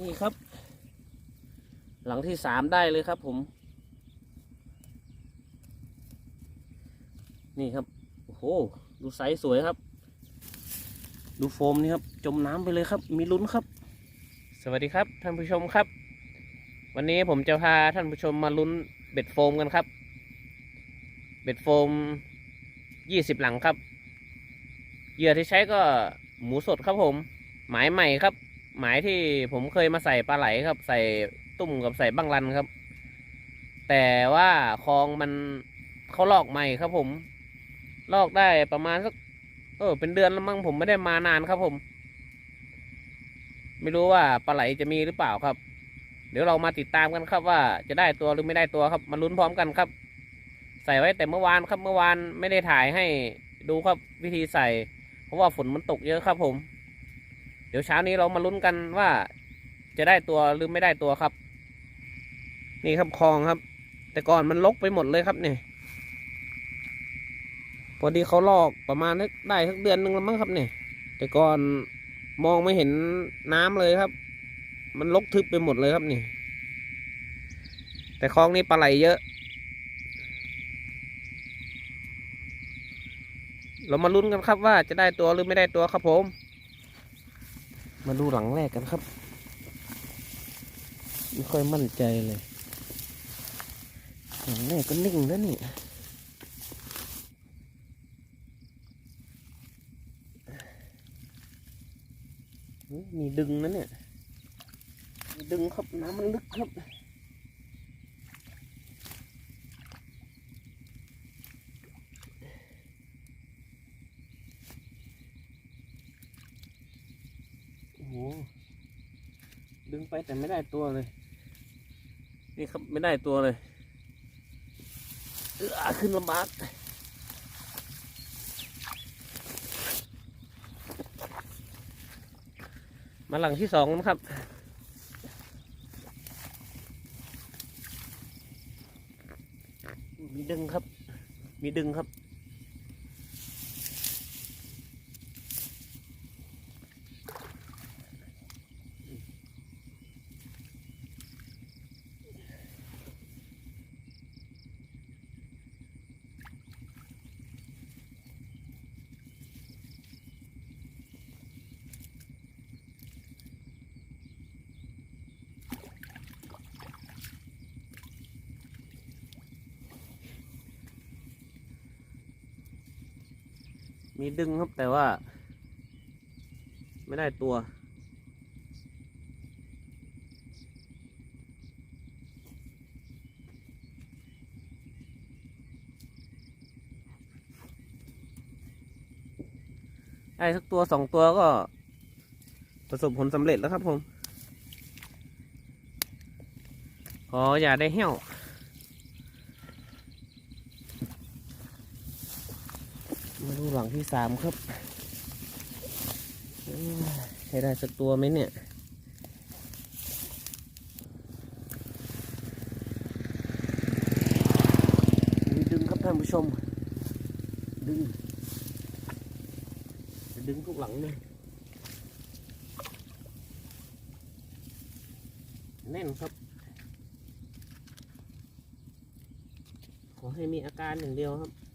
นี่ครับ หลังที่สามได้เลยครับผม นี่ครับ โอ้โห ดูไซส์สวยครับ ดูโฟมนี่ครับ จมน้ำไปเลยครับ มีลุ้นครับ สวัสดีครับท่านผู้ชมครับ วันนี้ผมจะพาท่านผู้ชมมาลุ้นเบ็ดโฟมกันครับ เบ็ดโฟมยี่สิบหลังครับ เหยื่อที่ใช้ก็หมูสดครับผม หมายใหม่ครับ หมายที่ผมเคยมาใส่ปลาไหลครับ ใส่ตุ่มกับใส่บังรันครับ แต่ว่าคลองมันเขาลอกใหม่ครับผม ลอกได้ประมาณสักเออเป็นเดือนแล้วมั้งผมไม่ได้มานานครับผม ไม่รู้ว่าปลาไหลจะมีหรือเปล่าครับ เดี๋ยวเรามาติดตามกันครับว่าจะได้ตัวหรือไม่ได้ตัวครับมาลุ้นพร้อมกันครับ ใส่ไว้แต่เมื่อวานครับเมื่อวานไม่ได้ถ่ายให้ดูครับวิธีใส่ เพราะว่าฝนมันตกเยอะครับผม เดี๋ยวเช้านี้เรามาลุ้นกันว่าจะได้ตัวหรือไม่ได้ตัวครับ นี่ครับคลองครับ แต่ก่อนมันลกไปหมดเลยครับเนี่ยพอดีเขาลอกประมาณได้สักเดือนหนึ่งแล้วมั้งครับเนี่ยแต่ก่อนมองไม่เห็นน้ำเลยครับ มันลกทึบไปหมดเลยครับนี่ แต่คลองนี้ปลาไหลเยอะ เรามาลุ้นกันครับว่าจะได้ตัวหรือไม่ได้ตัวครับผม มาดูหลังแรกกันครับ ไม่ค่อยมั่นใจเลย หลังแรกก็นิ่งแล้วนี่มีดึงนะเนี่ย มีดึงครับ น้ำมันลึกครับ โอ้โหดึง ไปแต่ไม่ได้ตัวเลย นี่ครับไม่ได้ตัวเลยเออขึ้นลำบากมาหลังที่สองนะครับ มีดึงครับ มีดึงครับ มีดึงครับแต่ว่า ไม่ได้ตัว ได้สักตัวสองตัวก็ ประสบผลสำเร็จแล้วครับผม ขออย่าได้เหี้ยว มาดูหลั งที่สามครับใช้ได้สักตัวไหมเนี่ยดึงครับท่านผู้ชม ดึง ดึงทุกหลังเลยแน่นครับ ขอให้มีอาการอย่างเดียวครับ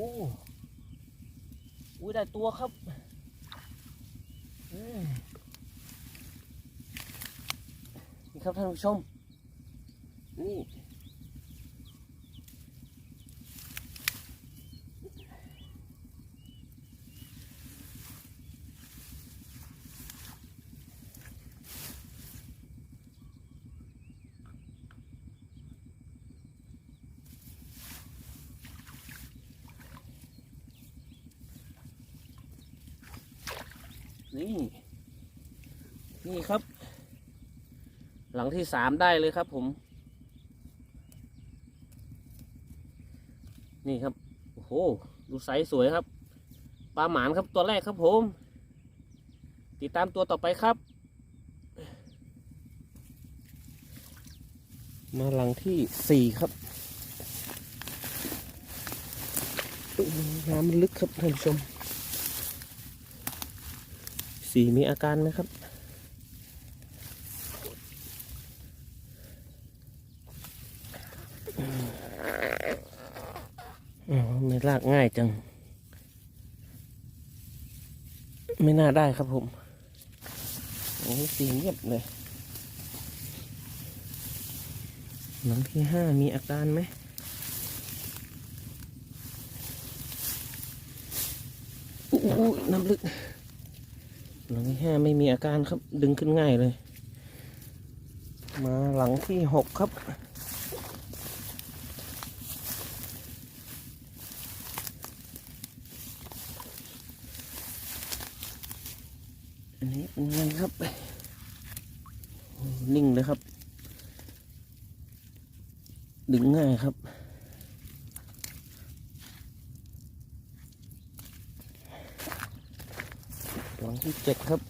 อ้อุ้ยได้ตัวครับเอ้ยนี่ครับท่านผู้ชม นี่ นี่นี่ครับ หลังที่สามได้เลยครับผม นี่ครับโอ้โหดูไซส์สวยครับปลาหมานครับตัวแรกครับผม ติดตามตัวต่อไปครับ มาหลังที่สี่ครับน้ำลึกครับท่านผู้ชม สีมีอาการไหมครับอ๋อไม่ลากง่ายจัง ไม่น่าได้ครับผมโอ้สีเงียบเลย หลังที่ห้ามีอาการไหมอู้น้ำลึก หลังที่ห้าไม่มีอาการครับ ดึงขึ้นง่ายเลย มาหลังที่หกครับอันนี้เป็นไงครับ นิ่งเลยครับ ดึงง่ายครับ หลังที่ เจ็ดครับ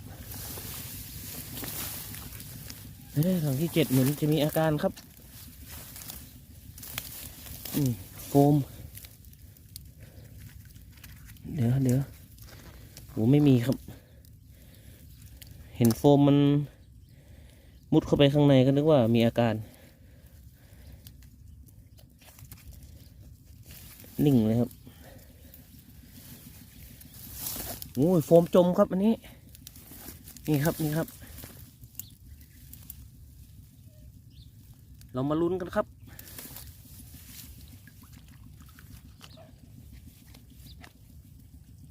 หลังที่เจ็ดเหมือนจะมีอาการครับโฟม เดี๋ยวเดี๋ยวโหไม่มีครับ เห็นโฟมมัน มุดเข้าไปข้างในก็นึกว่ามีอาการ นิ่งเลยครับโอ้ยโฟมจมครับอันนี้ นี่ครับนี่ครับ เรามาลุ้นกันครับ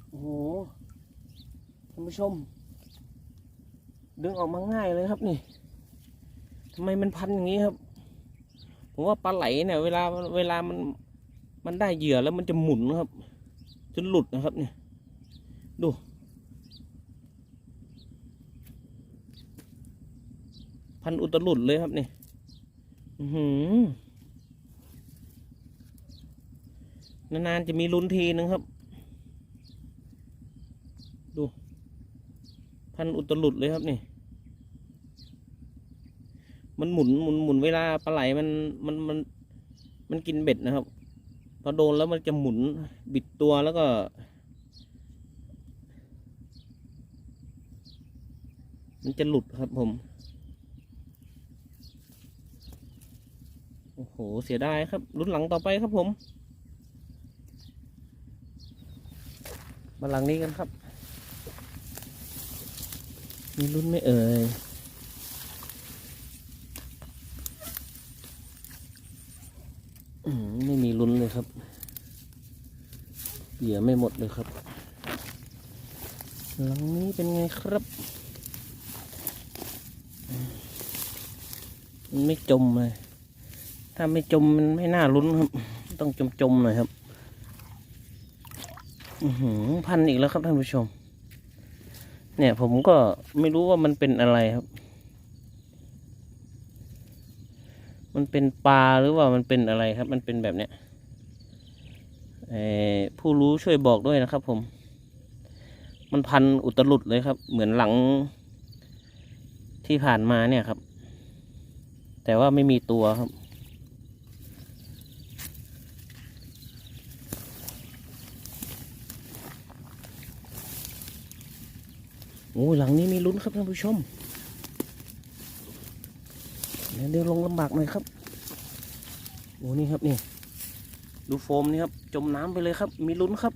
โอ้โหท่านผู้ชม ดึงออกมาง่ายเลยครับนี่ทำไมมันพันอย่างนี้ครับ ผมว่าปลาไหลเนี่ยเวลาเวลามันมันได้เหยื่อแล้วมันจะหมุนครับ จนหลุดนะครับเนี่ย ดู พันอุตลุดเลยครับนี่หือนานๆจะมีลุ้นทีนึงครับ ดู พันอุตลุดเลยครับนี่ มันหมุนหมุนหมุนเวลาปลาไหลมันมันมันมันกินเบ็ดนะครับ พอโดนแล้วมันจะหมุนบิดตัวแล้วก็มันจะหลุดครับผม โอ้โห เสียดายครับรุ่นหลังต่อไปครับผม มาหลังนี้กันครับ มีรุ่นไม่เอ่ยไม่มีลุ้นเลยครับ เหยื่อไม่หมดเลยครับ หลังนี้เป็นไงครับอืมมันไม่จมเลย ถ้าไม่จมมันไม่น่าลุ้นครับ ต้องจมจมๆหน่อยครับอือหือพันอีกแล้วครับท่านผู้ชม เนี่ยผมก็ไม่รู้ว่ามันเป็นอะไรครับ มันเป็นปลาหรือว่ามันเป็นอะไรครับ มันเป็นแบบเนี้ยเออผู้รู้ช่วยบอกด้วยนะครับผม มันพันอุตลุดเลยครับ เหมือนหลังที่ผ่านมาเนี่ยครับ แต่ว่าไม่มีตัวครับ อ้หลังนี้มีลุ้นครับท่านผู้ชมเดี๋ยวเดี๋ยวลงลำบากหน่อยครับโอ้นี่ครับนี่ ดูโฟมนี่ครับ จมน้ำไปเลยครับ มีลุ้นครับ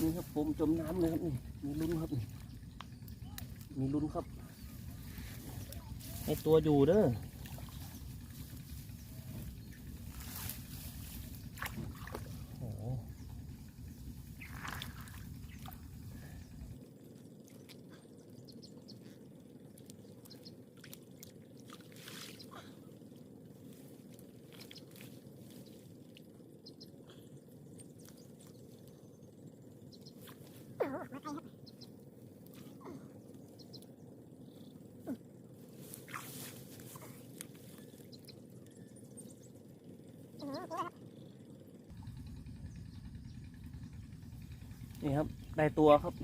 นี่ครับโฟมจมน้ำเลยครับนี่มีลุ้นครับนี่มีลุ้นครับ ให้ตัวอยู่เด้อ นี่ครับ ได้ตัวครับ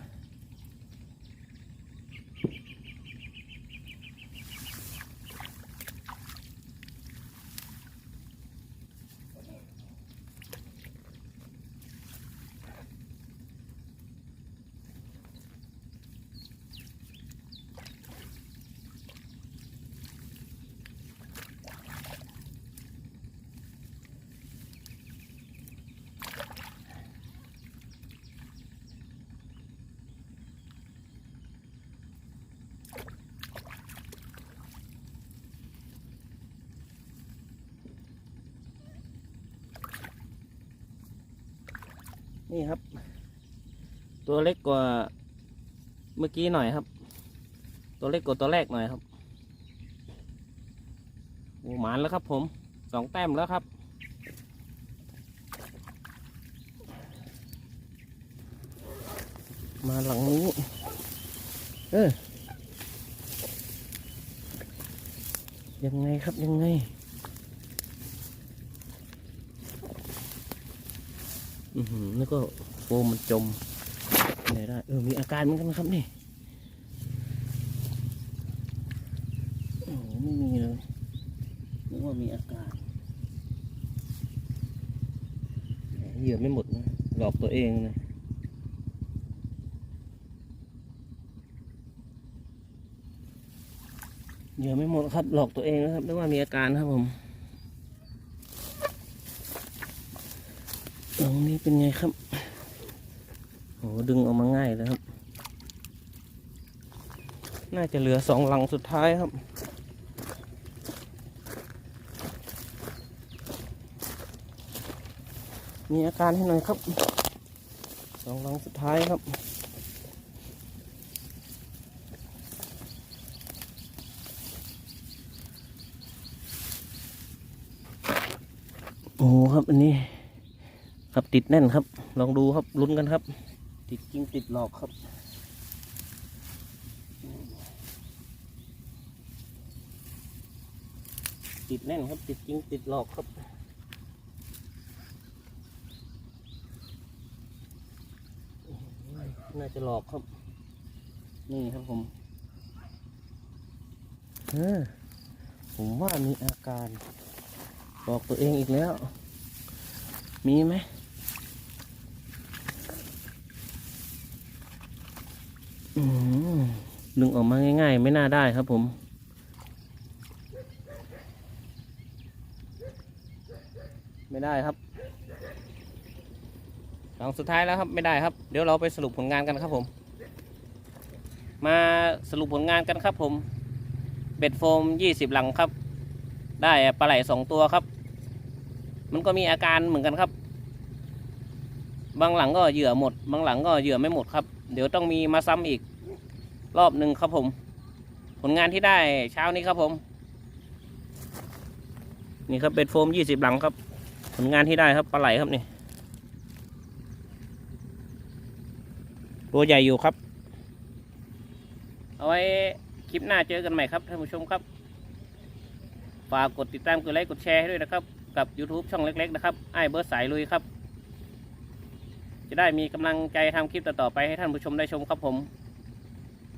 นี่ครับ ตัวเล็กกว่าเมื่อกี้หน่อยครับ ตัวเล็กกว่าตัวแรกหน่อยครับโอ้หมานแล้วครับผมสองแต้มแล้วครับ มาหลังนี้ เออยังไงครับยังไง อือหือแล้วก็โฟมมันจมไหนได้เออมีอาการเหมือนกันครับนี่โอ้ไม่มีเลยนึกว่ามีอาการเหยื่อไม่หมดนะหลอกตัวเองนะเหยื่อไม่หมดครับหลอกตัวเองนะครับนึกว่ามีอาการครับผม ตรงนี้ เป็นไงครับโหดึงออกมาง่ายเลยครับ น่าจะเหลือสองหลังสุดท้ายครับ มีอาการให้หน่อยครับ สองหลังสุดท้ายครับโอ้โหครับอันนี้ ครับติดแน่นครับ ลองดูครับลุ้นกันครับ ติดจริงติดหลอกครับติดแน่นครับติดจริงติดหลอกครับ น่าจะหลอกครับ นี่ครับผมเออผมว่ามีอาการหลอกตัวเองอีกแล้ว มีไหมอืม ดึงออกมาง่าย ๆ ไม่น่าได้ครับผม ไม่ได้ครับหลังสุดท้ายแล้วครับไม่ได้ครับ เดี๋ยวเราไปสรุปผลงานกันครับผม มาสรุปผลงานกันครับผม เบ็ดโฟมยี่สิบหลังครับ ได้ปลาไหลสองตัวครับ มันก็มีอาการเหมือนกันครับ บางหลังก็เหยื่อหมด บางหลังก็เหยื่อไม่หมดครับ เดี๋ยวต้องมีมาซ้ำอีก รอบหนึ่งครับผม ผลงานที่ได้เช้านี้ครับผม นี่ครับเป็นโฟมยี่สิบหลังครับ ผลงานที่ได้ครับปลาไหลครับนี่ตัวใหญ่อยู่ครับ เอาไว้คลิปหน้าเจอกันใหม่ครับท่านผู้ชมครับฝากกดติดตามกดไลค์กดแชร์ให้ด้วยนะครับ กับ YouTube ช่องเล็ก ๆ นะครับไอ้เบิร์ดสายลุยครับ จะได้มีกำลังใจทำคลิปต่อๆไปให้ท่านผู้ชมได้ชมครับผม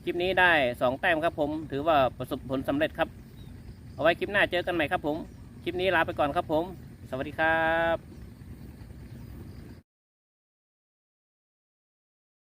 คลิปนี้ได้สองแต้มครับผม ถือว่าประสบผลสำเร็จครับ เอาไว้คลิปหน้าเจอกันใหม่ครับผม คลิปนี้ลาไปก่อนครับผม สวัสดีครับ